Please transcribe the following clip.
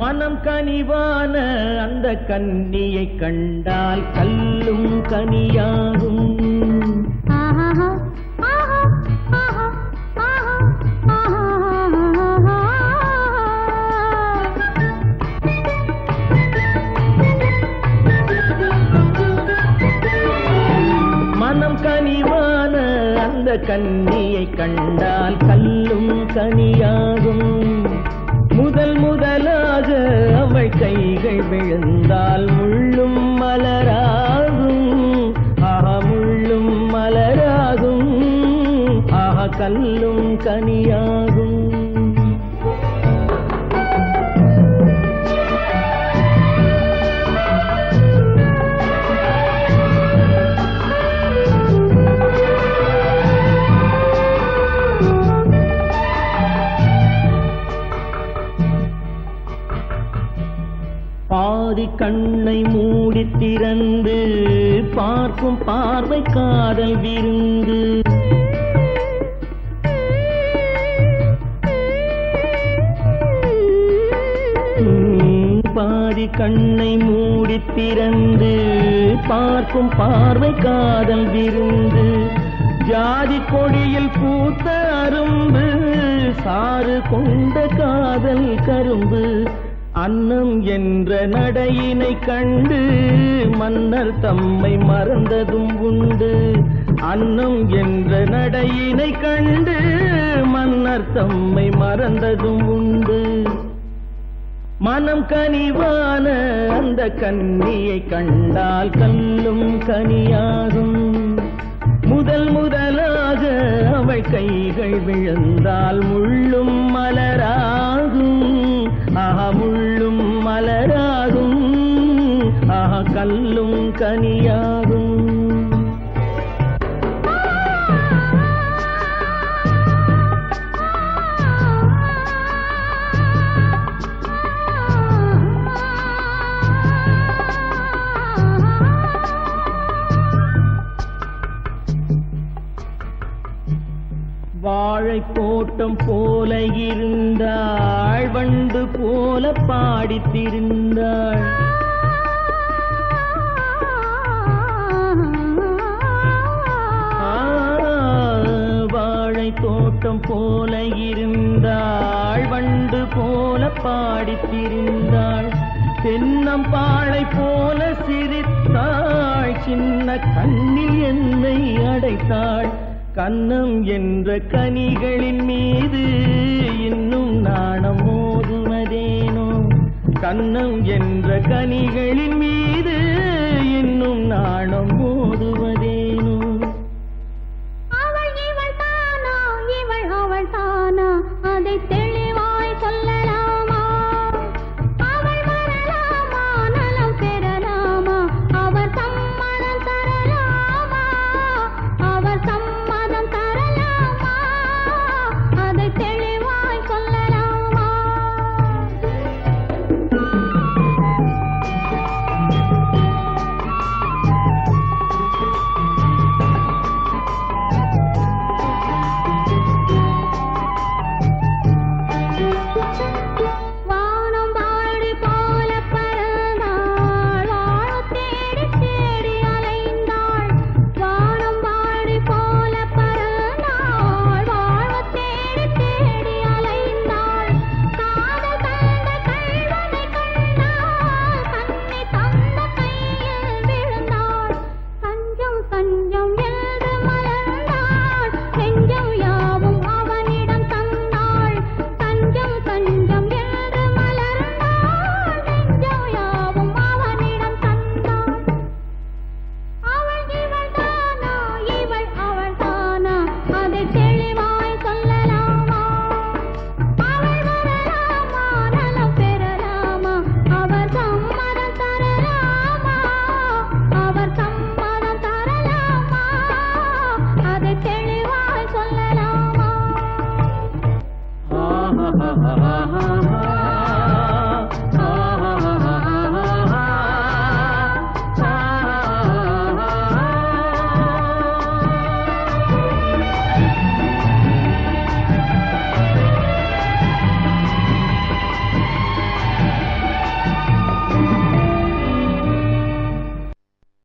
மனம் கனிவான அந்த கன்னியை கண்டால் கல்லும் கனியாகும். மனம் கனிவான அந்த கன்னியை கண்டால் கல்லும் கனியாகும். விழுந்தால் முள்ளும் மலராகும். ஆக முள்ளும் மலராகும். ஆக கல்லும் கனியாகும். பாதி கண்ணை மூடி திறந்து பார்க்கும் பார்வை காதல் விருந்து. பாதி கண்ணை மூடி திறந்து பார்க்கும் பார்வை காதல் விருந்து. ஜாதி கொடியில் பூத்த அரும்பு சாறு கொண்ட காதல் கரும்பு. அன்னம் என்ற நடையினை கண்டு மன்னர் தம்மை மறந்ததும் உண்டு. அன்னம் என்ற நடையினை கண்டு மன்னர் தம்மை மறந்ததும் உண்டு. மனம் கனிவான அந்த கன்னியை கண்டால் கல்லும் கனியாகும். முதல் முதலாக அவள் கைகள் விழுந்தால் முள்ளும் மலரா கல்லும் கனியாகும். வாழை தோட்டம் போல இருந்தாள் வண்டு போல பாடித்திருந்தாள். பாடித்திருந்தாள் தென்னம் பாழை போல சிரித்தாள். சின்ன கண்ணில் என்னை அடைத்தாள். கன்னம் என்ற கனிகளின் மீது இன்னும் நாணம் மோதுவதேனோ? கன்னம் என்ற கனிகளின் மீது இன்னும் நாணம் மோதுவதேனோ? அவள் இவள் தானா? இவள் அவள் தானா? அதை